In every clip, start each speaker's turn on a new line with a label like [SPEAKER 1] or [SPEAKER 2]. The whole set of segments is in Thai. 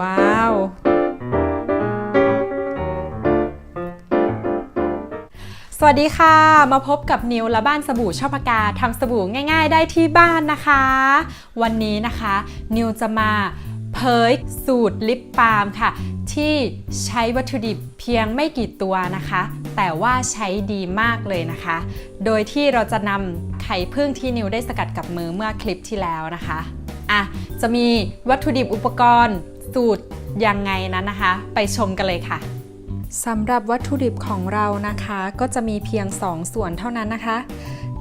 [SPEAKER 1] ว้าวสวัสดีค่ะ มาพบกับนิวและบ้านสบู่ชอบปากาทำสบู่ง่าย ๆ ได้ที่บ้านนะคะ วันนี้นะคะ นิวจะมาเผยสูตรลิปบาล์มค่ะ ที่ใช้วัตถุดิบเพียงไม่กี่ตัวนะคะ แต่ว่าใช้ดีมากเลยนะคะ โดยที่เราจะนำไข่ผึ้งที่นิวได้สกัดกับมือเมื่อคลิปที่แล้วนะคะอะจะมีวัตถุดิบอุปกรณ์ สูตรยังไงนั้นนะคะ ไปชมกันเลยค่ะสำหรับวัตถุดิบของเรานะคะ ก็จะมีเพียง 2 ส่วนเท่านั้นนะคะ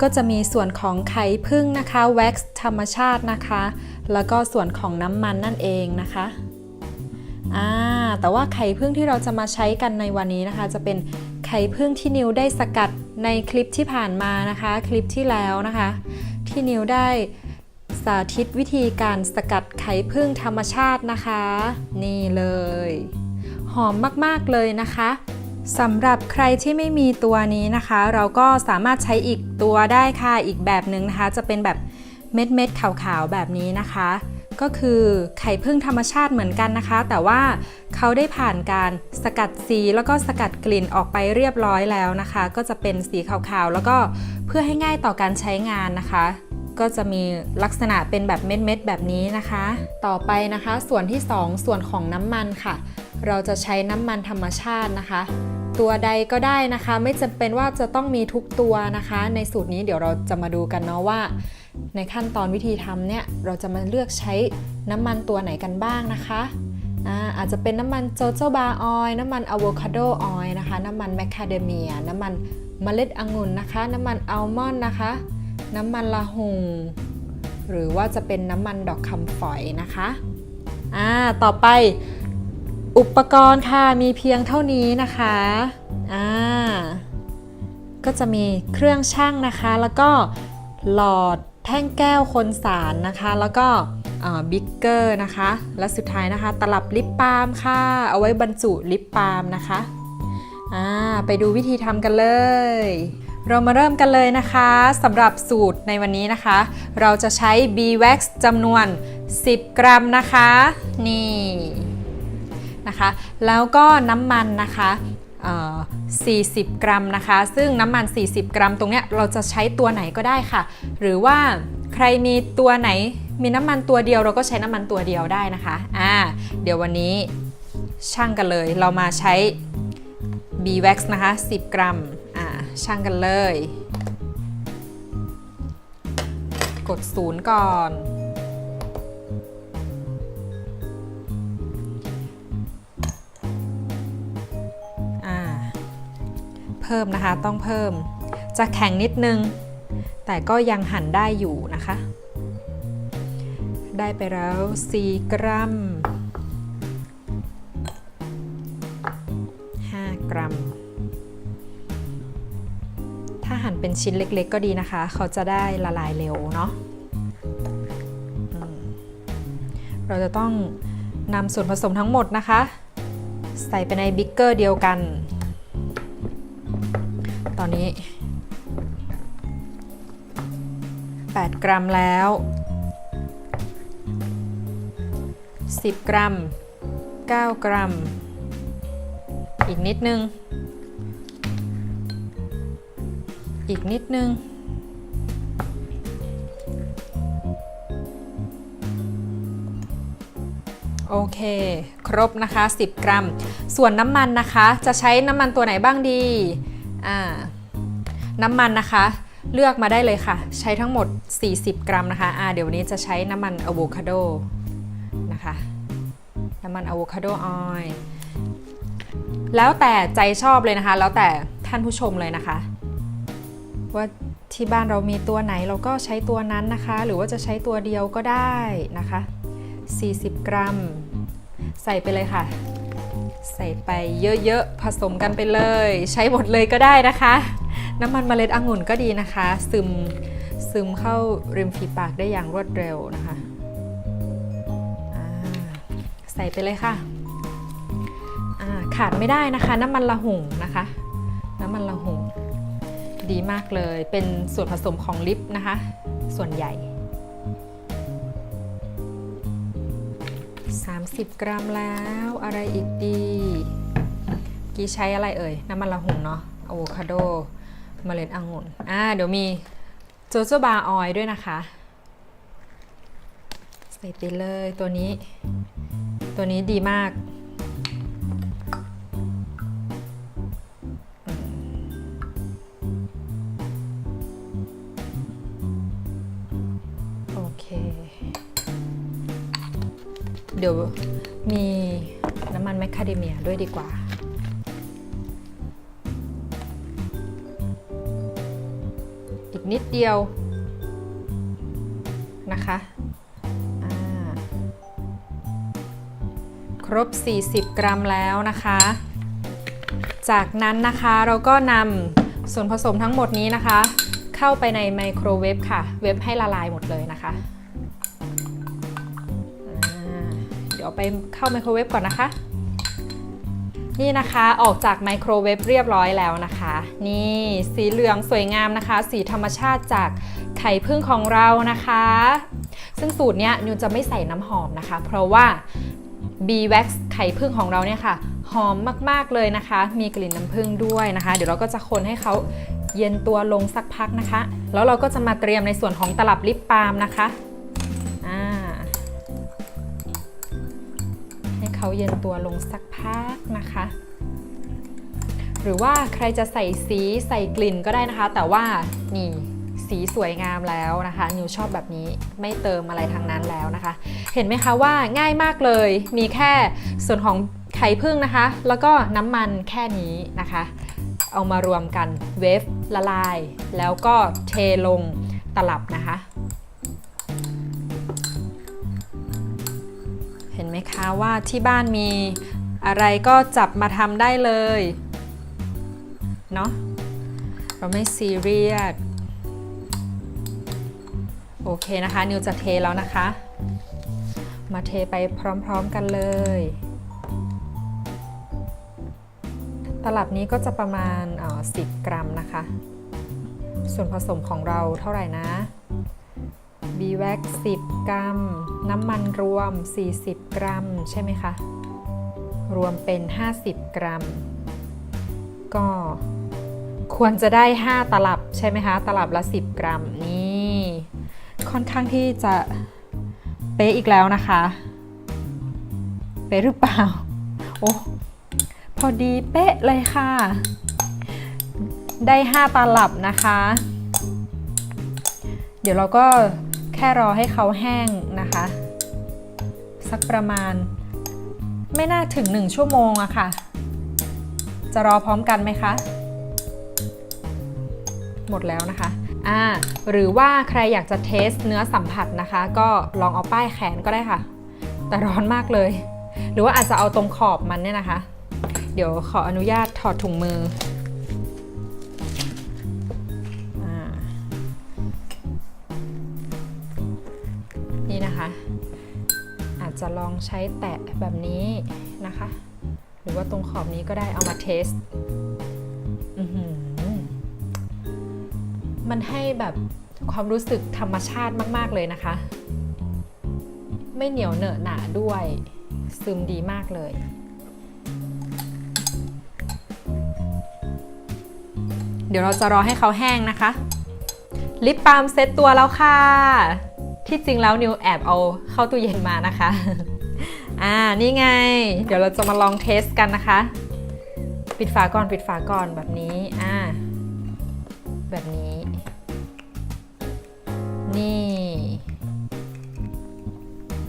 [SPEAKER 1] ก็จะมีส่วนของไข่ผึ้งนะคะแว็กซ์ธรรมชาตินะคะ แล้วก็ส่วนของน้ำมันนั่นเองนะคะอ่าแต่ว่าไข่ผึ้งที่เราจะมาใช้กันในวันนี้นะคะ จะเป็นไข่ผึ้งที่นิวได้สกัดในคลิปที่ผ่านมานะคะ คลิปที่แล้วนะคะ ที่นิวได้ สาธิตวิธีการสกัดไข่ผึ้งธรรมชาตินะคะ นี่เลย หอมมากๆเลยนะคะสำหรับใครที่ไม่มีตัวนี้นะคะ เราก็สามารถใช้อีกตัวได้ค่ะอีกแบบหนึ่งนะคะ จะเป็นแบบเม็ดเม็ดๆขาวๆแบบนี้นะคะ ก็คือไข่ผึ้งธรรมชาติเหมือนกันนะคะ แต่ว่าเขาได้ผ่านการสกัดสีแล้วก็สกัดกลิ่นออกไปเรียบร้อยแล้วนะคะ ก็จะเป็นสีขาวๆแล้วก็เพื่อให้ง่ายต่อการใช้งานนะคะ ก็จะมีลักษณะเป็นแบบเม็ดๆแบบนี้นะคะ ต่อไปนะคะ ส่วนที่ 2 ส่วนของน้ำมันค่ะ เราจะใช้น้ำมันธรรมชาตินะคะ ตัวใดก็ได้นะคะ ไม่จำเป็นว่าจะต้องมีทุกตัวนะคะ ในสูตรนี้เดี๋ยวเราจะมาดูกันเนาะว่า ในขั้นตอนวิธีทำเนี่ยเราจะมาเลือกใช้น้ำมันตัวไหนกันบ้างนะคะอาอาจจะเป็นน้ำมันโจโจบาออยน้ำมันอะโวคาโดออยนะคะ น้ำมันแมคคาเดเมีย น้ำมันเมล็ดองุ่นนะคะ น้ำมันอัลมอนด์นะคะ น้ำมันละหุงหรือว่าจะเป็นน้ำมันดอกคำฝอยนะคะอ่าต่อไปอุปกรณ์ค่ะมีเพียงเท่านี้นะคะอ่าก็จะมีเครื่องช่างนะคะ แล้วก็หลอดแท่งแก้วคนสารนะคะ แล้วก็บิ๊กเกอร์นะคะ และสุดท้ายนะคะ ตลับลิปบาล์มค่ะ เอาไว้บรรจุลิปบาล์มนะคะอ่าไปดูวิธีทำกันเลย เรามาเริ่มกันเลยนะคะสำหรับสูตรในวันนี้นะคะ เราจะใช้ B-Wax จำนวน 10 กรัมนะคะ นี่นะคะ แล้วก็น้ำมันนะคะอ่อ40 กรัมนะคะ ซึ่งน้ำมัน 40 กรัม ตรงเนี้ยเราจะใช้ตัวไหนก็ได้ค่ะ หรือว่าใครมีตัวไหนมีน้ำมันตัวเดียวเราก็ใช้น้ำมันตัวเดียวได้นะคะอ่าเดี๋ยววันนี้ช่างกันเลย เรามาใช้ B-Wax นะคะ 10 กรัม ช่างกันเลย กดศูนย์ก่อน เพิ่มนะคะ ต้องเพิ่ม จะแข็งนิดนึง แต่ก็ยังหั่นได้อยู่นะคะ ได้ไปแล้ว 4 กรัม เป็นชิ้นเล็กๆ ก็ดีนะคะ เขาจะได้ละลายเร็วเนาะเราจะต้องนำส่วนผสมทั้งหมดนะคะ ใส่ไปในบิ๊กเกอร์เดียวกัน ตอนนี้ 8 กรัมแล้ว 10 กรัม 9 กรัม อีกนิดนึง อีกนิดนึง โอเค ครบนะคะ 10 กรัม ส่วนน้ำมันนะคะ จะใช้น้ำมันตัวไหนบ้างดีอ่าน้ำมันนะคะ เลือกมาได้เลยค่ะ ใช้ทั้งหมด 40 กรัมนะคะอ่าเดี๋ยววันนี้จะใช้น้ำมันอะโวคาโดนะคะน้ำมันอะโวคาโดออยล์แล้วแต่ใจชอบเลยนะคะ แล้วแต่ท่านผู้ชมเลยนะคะ ว่าที่บ้านเรามีตัวไหนเราก็ใช้ตัวนั้นนะคะ หรือว่าจะใช้ตัวเดียวก็ได้นะคะ 40 กรัม ใส่ไปเลยค่ะ ใส่ไปเยอะๆผสมกันไปเลย ใช้หมดเลยก็ได้นะคะ น้ำมันเมล็ดองุ่นก็ดีนะคะ ซึมซึมเข้าริมฝีปากได้อย่างรวดเร็วนะคะใส่ไปเลยค่ะขาดไม่ได้นะคะ น้ำมันละหุ่งนะคะ น้ำมันละหุ่ง ดีมากเลย เป็นส่วนผสมของลิปนะคะ ส่วนใหญ่สาม30 กรัมแล้วอะไรอีกดี กี้ใช้อะไรเอ่ย น้ำมันละหุ่นเนาะอะโวคาโดเมล็ดองุ่นอ่าเดี๋ยวมีโจโจบาออยด้วยนะคะ ใส่ไปเลยตัวนี้ ตัวนี้ดีมาก เดี๋ยวมีน้ำมันแมคคาเดเมียด้วยดีกว่า อีกนิดเดียวนะคะครบ 40 กรัมแล้วนะคะ จากนั้นนะคะเราก็นำส่วนผสมทั้งหมดนี้นะคะ เข้าไปในไมโครเวฟค่ะ เวฟให้ละลายหมดเลยนะคะ ยวไปเข้าไมโครเวฟก่อนนะคะ นี่นะคะออกจากไมโครเวฟเรียบร้อยแล้วนะคะ นี่สีเหลืองสวยงามนะคะ สีธรรมชาติจากไข่ผึ้งของเรานะคะ ซึ่งสูตรเนี้ยนิวจะไม่ใส่น้ำหอมนะคะ เพราะว่า b w a x ไข่ผึ้งของเราเนี่ยค่ะ หอมมาก ๆ เลยนะคะ มีกลิ่นน้ำผึ้งด้วยนะคะ เดี๋ยวเราก็จะคนให้เขาเย็นตัวลงสักพักนะคะ แล้วเราก็จะมาเตรียมในส่วนของตลับลิปบาล์มนะคะ เขาเย็นตัวลงสักพักนะคะ หรือว่าใครจะใส่สีใส่กลิ่นก็ได้นะคะ แต่ว่านี่สีสวยงามแล้วนะคะนิวชอบแบบนี้ไม่เติมอะไรทางนั้นแล้วนะคะ เห็นไหมคะว่าง่ายมากเลย มีแค่ส่วนของไข่ผึ้งนะคะ แล้วก็น้ำมันแค่นี้นะคะ เอามารวมกันเวฟละลาย แล้วก็เทลงตลับนะคะ ไหมคะว่าที่บ้านมีอะไรก็จับมาทำได้เลยเนาะเราไม่ซีเรียสโอเคนะคะ นิวจะเทแล้วนะคะ มาเทไปพร้อมๆกันเลย ตลับนี้ก็จะประมาณ10กรัมนะคะ ส่วนผสมของเราเท่าไหร่นะ b w a x 10 กรัม น้ำมันรวม 40 กรัม ใช่ไหมคะ รวมเป็น 50 กรัม ก็ควรจะได้ 5 ตลับใช่ไหมคะ ตลับละ 10 กรัม นี่ ค่อนข้างที่จะเป๊ะอีกแล้วนะคะ เป๊ะหรือเปล่า โอ้พอดีเป๊ะเลยค่ะ ได้ 5 ตลับนะคะ เดี๋ยวเราก็ ค่รอให้เขาแห้งนะคะ สักประมาณ ไม่น่าถึง 1 ชั่วโมงอะค่ะ จะรอพร้อมกันไหมคะ หมดแล้วนะคะอ่าหรือว่าใครอยากจะเทสเนื้อสัมผัสนะคะ ก็ลองเอาป้ายแขนก็ได้ค่ะ แต่ร้อนมากเลย หรือว่าอาจจะเอาตรงขอบมันเนี่ยนะคะ เดี๋ยวขออนุญาตถอดถุงมือ นี่นะคะ อาจจะลองใช้แตะแบบนี้นะคะ หรือว่าตรงขอบนี้ก็ได้เอามาเทสมันให้แบบความรู้สึกธรรมชาติมาก ๆ เลยนะคะ ไม่เหนียวเหนอะหนาด้วยซึมดีมากเลย เดี๋ยวเราจะรอให้เขาแห้งนะคะ ลิปบาล์มเซ็ตตัวแล้วค่ะ ที่จริงแล้วนิวแอบเอาเข้าตู้เย็นมานะคะ อ่า นี่ไง เดี๋ยวเราจะมาลองเทสกันนะคะ ปิดฝาก่อน ปิดฝาก่อนแบบนี้ อ่า แบบนี้ นี่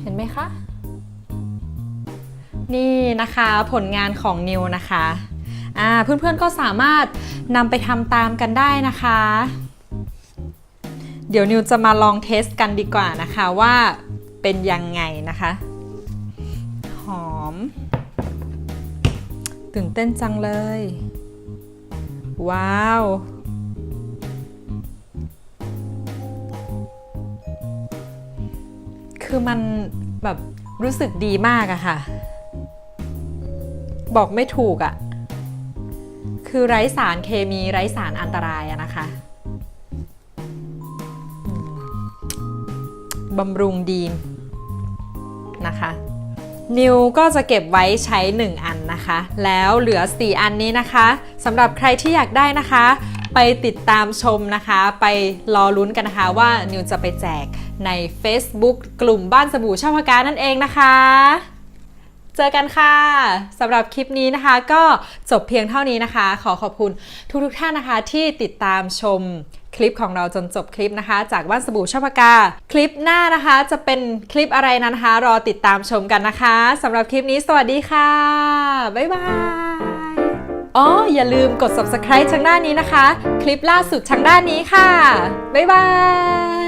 [SPEAKER 1] เห็นไหมคะ นี่นะคะผลงานของนิวนะคะ อ่า เพื่อนๆก็สามารถนำไปทำตามกันได้นะคะ ดี๋ยวนิวจะมาลองเทสกันดีกว่านะคะว่าเป็นยังไงนะคะ หอม ตื่นเต้นจังเลย ว้าว คือมันแบบรู้สึกดีมากอะค่ะ บอกไม่ถูกอะคือไร้สารเคมีไร้สารอันตรายอะนะคะ บำรุงดีนะคะนิวก็จะเก็บไว้ใช้ 1 อันนะคะ แล้วเหลือ 4 อันนี้นะคะสำหรับใครที่อยากได้นะคะ ไปติดตามชมนะคะ ไปรอลุ้นกันนะคะว่านิวจะไปแจกใน Facebook กลุ่มบ้านสบู่ช่อพกานั่นเองนะคะ เจอกันค่ะสำหรับคลิปนี้นะคะ ก็จบเพียงเท่านี้นะคะ ขอขอบคุณทุกๆท่านนะคะที่ติดตามชม คลิปของเราจนจบคลิปนะคะ จากบ้านสบู่ช่อพกา คลิปหน้านะคะ จะเป็นคลิปอะไรนั้นนะคะ รอติดตามชมกันนะคะสำหรับคลิปนี้สวัสดีค่ะ บ๊ายบายอ๋ออย่าลืมกด subscribe ทางด้านนี้นะคะ คลิปล่าสุดทางด้านนี้ค่ะ บ๊ายบาย